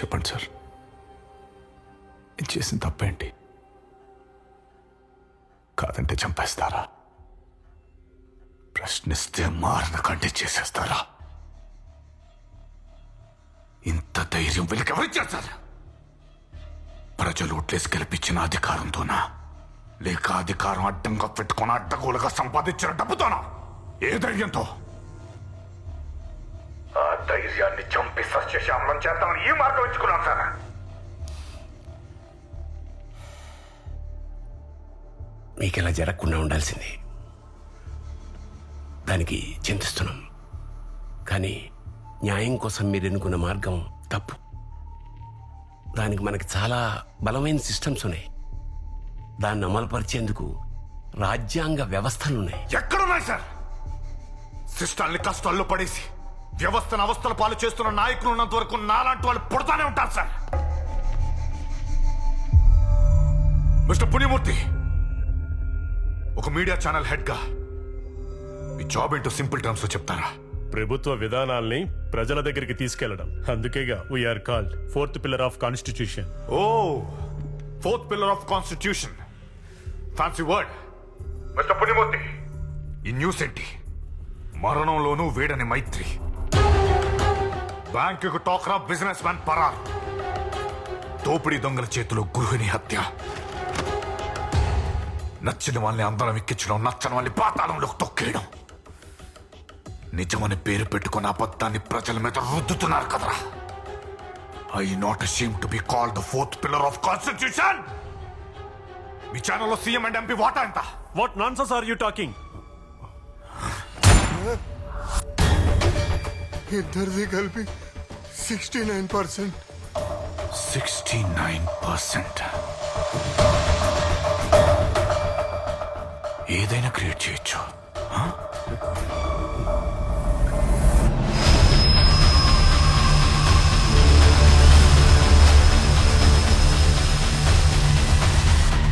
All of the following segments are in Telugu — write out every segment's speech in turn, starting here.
చెప్పండి సార్. నేను చేసిన తప్పేంటి? కాదంటే చంపేస్తారా? ప్రశ్నిస్తే మారిన కంటే చేసేస్తారా? ఇంత ధైర్యం వెలికెవరు చేస్తారా సార్? ప్రజలు ఓట్లేసి గెలిపించిన అధికారంతోనా? లేక అధికారం అడ్డంగా పెట్టుకున్న అడ్డగోలుగా సంపాదించిన డబ్బుతోనా? ఏ ధైర్యంతో? ధైర్యాన్ని చంపి సస్యశ్యామలం చేద్దామని ఈ మార్గం ఎంచుకున్నాం సార్. మీకు ఇలా జరగకుండా ఉండాల్సింది. దానికి చింతిస్తున్నాం. కానీ న్యాయం కోసం మీరు ఎన్నుకున్న మార్గం తప్పు. దానికి మనకి చాలా బలమైన సిస్టమ్స్ ఉన్నాయి. దాన్ని అమలుపరిచేందుకు రాజ్యాంగ వ్యవస్థలున్నాయి. ఎక్కడున్నాయి సార్? సిస్టాల్ని కష్టాల్లో పడేసి వ్యవస్థను అవస్థల పాలు చేస్తున్న నాయకులు ఉన్నంత వరకు నాలాంటి వాళ్ళు పుడతానే ఉంటారు సార్. మిస్టర్ పుణ్యమూర్తి ఒక మీడియా ఛానల్ హెడ్గా మీ జాబ్ ఏంటో సింపుల్ టర్మ్స్లో చెప్తారా? ప్రభుత్వ విధానాల్ని ప్రజల దగ్గరికి తీసుకెళ్ళడం. అందుకేగా we're called fourth pillar of constitution oh fourth pillar of constitution. Fancy word mister Punyamurthy ఈ న్యూస్ ఏంటి? మరణంలోనూ వేడని మైత్రి. బ్యాంకుకు టోకరా బిజినెస్ మ్యాన్ పరార్. దోపిడీ దొంగల చేతిలో గృహిణి హత్య. నచ్చిన వాళ్ళని అందరం ఎక్కించడం నచ్చని వాళ్ళని పాతాళంలోకి తొక్కేయడం. నిజమని పేరు పెట్టుకున్న అబద్ధాన్ని ప్రజల మీద రుద్దుతున్నారు కదరా. I not seem to be called the fourth pillar of constitution మీ ఛానల్లో సీఎం అండ్ ఎంపీ వాటా ఎంత? What nonsense are you talking ఇద్దరిది కలిపి sixty nine percent sixty nine percent ఏదైనా క్రియేట్ చేయొచ్చు?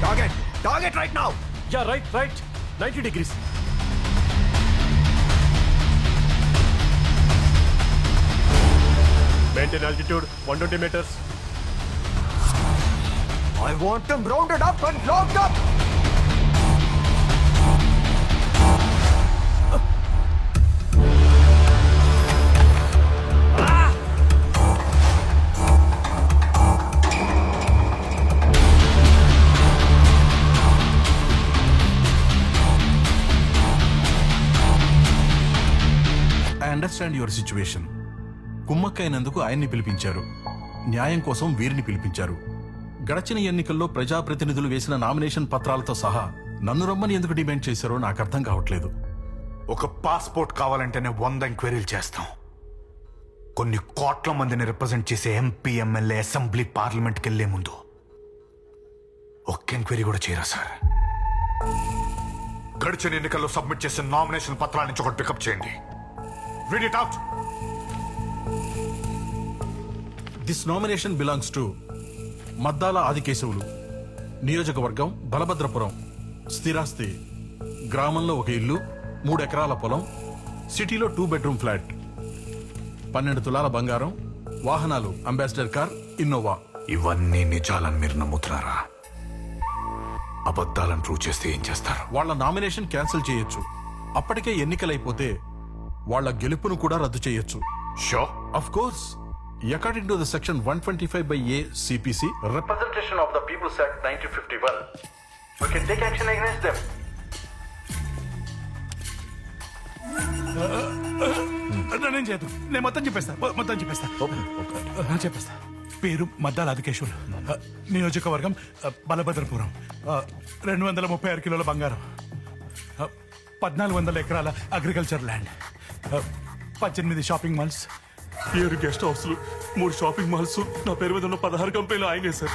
Target! Target right now! Yeah right right ninety degrees Maintain altitude 120 meters. I want them rounded up and locked up! I understand your situation. కుమ్మక్కైనందుకు ఆయన్ని పిలిపించారు. న్యాయం కోసం వీరిని పిలిపించారు. గడచిన ఎన్నికల్లో ప్రజాప్రతినిధులు వేసిన నామినేషన్ పత్రాలతో సహా నన్ను రమ్మని ఎందుకు డిమాండ్ చేశారో నాకు అర్థం కావట్లేదు. ఒక పాస్పోర్ట్ కావాలంటేనే వంద ఎంక్వైరీలు చేస్తాం. కొన్ని కోట్ల మందిని రిప్రజెంట్ చేసే ఎంపీ ఎమ్మెల్యే అసెంబ్లీ పార్లమెంట్కి వెళ్ళే ముందు ఒక్క ఎంక్వైరీ కూడా చేయరా సార్? గడిచిన ఎన్నికల్లో సబ్మిట్ చేసిన నామినేషన్ పత్రాల నుంచి ఒకటి పికప్ చేయండి. Read it out this nomination belongs to Maddala Adikesavulu నియోజకవర్గం బలభద్రపురం స్థిరాస్తి గ్రామంలో ఒక ఇల్లు మూడు ఎకరాల పొలం సిటీలో టూ బెడ్రూమ్ ఫ్లాట్ పన్నెండు తులాల బంగారం వాహనాలు అంబాసిడర్ కార్ ఇన్నోవా ఇవన్నీ నిజాలని మీరు నమ్ముతున్నారా అబద్ధాలను ప్రూవ్ చేస్తే ఏం చేస్తారు వాళ్ళ నామినేషన్ క్యాన్సిల్ చేయొచ్చు అప్పటికే ఎన్నికలైపోతే వాళ్ళ గెలుపును కూడా రద్దు చేయొచ్చు so of course to the section one twenty five by a CPC representation of the people's act nineteen fifty one we can take action against them నేను చేయదు నేను మొత్తం చెప్పేస్తా. మొ- మొత్తం చెప్పేస్తా. ఆ, చెప్పేస్తా. పేరు మద్దాల ఆదికేశ్వర్ ఆ, నియోజకవర్గం ఆ, బలభద్రపురం. ఆ, రెండు వందల ముప్పై ఆరు కిలోల బంగారం. ఆ, పద్నాలుగు వందల ఎకరాల అగ్రికల్చర్ ల్యాండ్ ఆ, పద్దెనిమిది షాపింగ్ మాల్స్ ఏడు గెస్ట్ హౌస్లు మూడు షాపింగ్ మాల్స్ నా పేరు మీద ఉన్న పదహారు కంపెనీలు ఆయనే sir.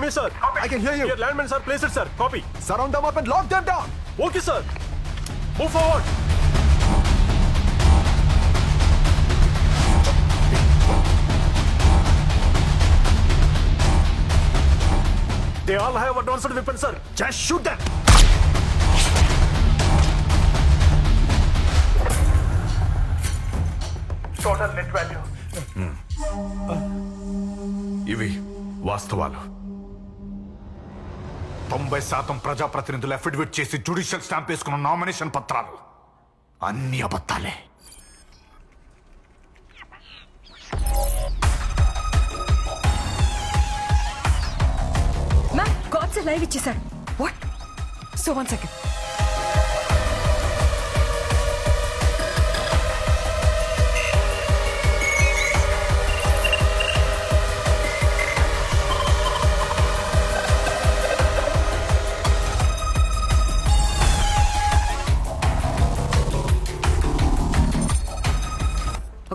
Hear me, sir? I can hear you! Your landmines are placed, sir. Copy. Surround them up and lock them down! Okay, sir. Move forward. They all have advanced weapons, sir. Just shoot them. Total net value ఇవి వాస్తవాలు తొంభై శాతం ప్రజాప్రతినిధులు అఫిడవిట్ చేసి జుడిషియల్ స్టాంప్ వేసుకున్న నామినేషన్ పత్రాలు. అన్ని అబద్ధాలే. మ్యామ్ గాడ్స్ లైవ్ ఇచ్చేసాడు what so one second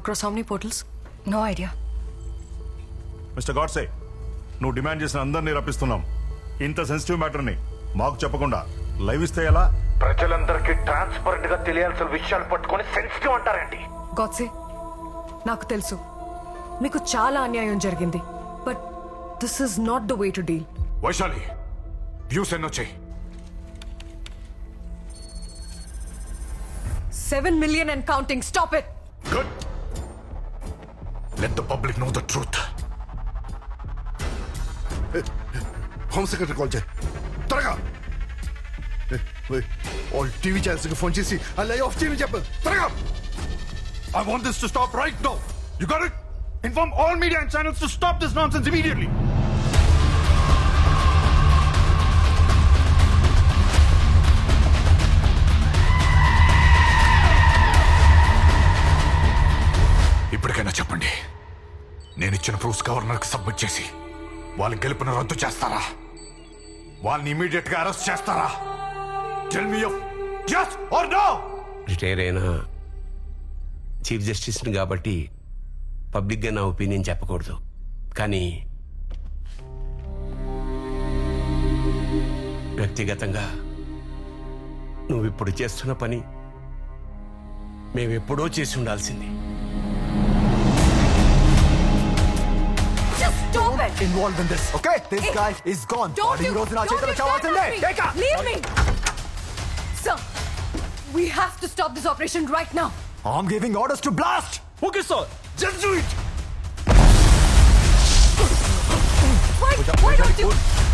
Across how many portals? No idea. Mister Godse నువ్వు డిమాండ్ చేసిన అందరినీ రప్పిస్తున్నాం. ఇంత సెన్సిటివ్ మ్యాటర్ని మాకు చెప్పకుండా లైవ్ ఇస్తే ఎలా? ప్రజలందరికీ ట్రాన్స్పరెంట్గా తెలియాల్సిన విషయాలు పట్టుకొని సెన్సిటివ్ అంటారేంటి? గాడ్సే నాకు తెలుసు. మీకు చాలా అన్యాయం జరిగింది. But this is not the way to deal Vaishali views ఎన్నో చెయ్యి seven million and counting stop it good let the public know the truth home secretary call చేయి త్వరగా ఆల్ టీవీ ఛానల్స్కి ఫోన్ చేసి ఆ లై ఆఫ్ చేయమని చెప్పు త్వరగా I want this to stop right now. You got it? Inform all media and channels to stop this nonsense గవర్నర్కి సబ్మిట్ చేసి వాళ్ళ గెలుపును రద్దు చేస్తారా? వాళ్ళని ఇమీడియట్గా అరెస్ట్ చేస్తారా? Tell me yes or no retire అయిన చీఫ్ జస్టిస్ని కాబట్టి పబ్లిక్గా నా ఒపీనియన్ చెప్పకూడదు. కానీ వ్యక్తిగతంగా నువ్వు ఇప్పుడు చేస్తున్న పని మేమెప్పుడో చేసి ఉండాల్సింది. Stop it. involved in this, okay? This guy is gone. Don't you, don't you touch me. Leave me. Sir, we have to stop this operation right now. I'm giving orders to blast. Okay, sir. Just do it. Why, why don't you...